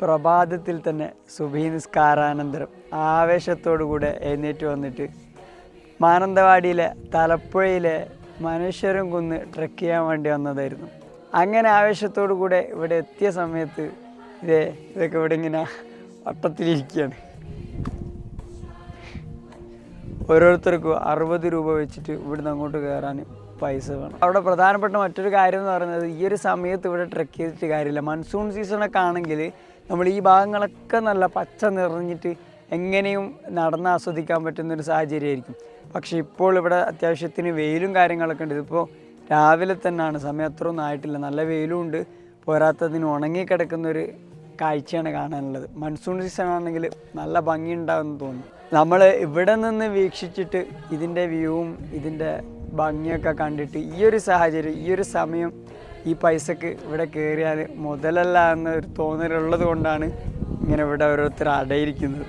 പ്രഭാതത്തിൽ തന്നെ സുഭീ നിസ്കാരാനന്തരം ആവേശത്തോടു കൂടെ എഴുന്നേറ്റ് വന്നിട്ട് മാനന്തവാടിയിലെ തലപ്പുഴയിലെ മനുഷ്യരും കുന്ന് ട്രക്ക് ചെയ്യാൻ വേണ്ടി വന്നതായിരുന്നു. അങ്ങനെ ആവേശത്തോടു കൂടെ ഇവിടെ എത്തിയ സമയത്ത് ഇതേ ഇതൊക്കെ ഇവിടെ ഇങ്ങനെ വട്ടത്തിലിരിക്കുകയാണ്. ഓരോരുത്തർക്കും അറുപത് രൂപ വെച്ചിട്ട് ഇവിടുന്ന് അങ്ങോട്ട് കയറാൻ പൈസ വേണം. അവിടെ പ്രധാനപ്പെട്ട മറ്റൊരു കാര്യം എന്ന് പറയുന്നത് ഈ ഒരു സമയത്ത് ഇവിടെ ട്രെക്ക് ചെയ്തിട്ട് കാര്യമില്ല. മൺസൂൺ സീസണൊക്കെ ആണെങ്കിൽ നമ്മൾ ഈ ഭാഗങ്ങളൊക്കെ നല്ല പച്ച നിറഞ്ഞിട്ട് എങ്ങനെയും നടന്ന് ആസ്വദിക്കാൻ പറ്റുന്നൊരു സാഹചര്യമായിരിക്കും. പക്ഷേ ഇപ്പോൾ ഇവിടെ അത്യാവശ്യത്തിന് വെയിലും കാര്യങ്ങളൊക്കെ ഉണ്ട്. ഇതിപ്പോൾ രാവിലെ തന്നെയാണ്. സമയം അത്രയൊന്നും ആയിട്ടില്ല. നല്ല വെയിലും ഉണ്ട്. പോരാത്തതിന് ഉണങ്ങി ഒരു കാഴ്ചയാണ് കാണാനുള്ളത്. മൺസൂൺ സീസൺ ആണെങ്കിൽ നല്ല ഭംഗി ഉണ്ടാകുമെന്ന് തോന്നുന്നു. നമ്മൾ ഇവിടെ നിന്ന് വീക്ഷിച്ചിട്ട് ഇതിന്റെ വ്യൂവും ഇതിന്റെ ഭംഗിയൊക്കെ കണ്ടിട്ട് ഈ ഒരു സാഹചര്യം ഈ ഒരു സമയം ഈ പൈസക്ക് ഇവിടെ കയറിയാൽ മുതലല്ല എന്നൊരു തോന്നലുള്ളത് കൊണ്ടാണ് ഇങ്ങനെ ഇവിടെ ഓരോരുത്തർ അടയിരിക്കുന്നത്.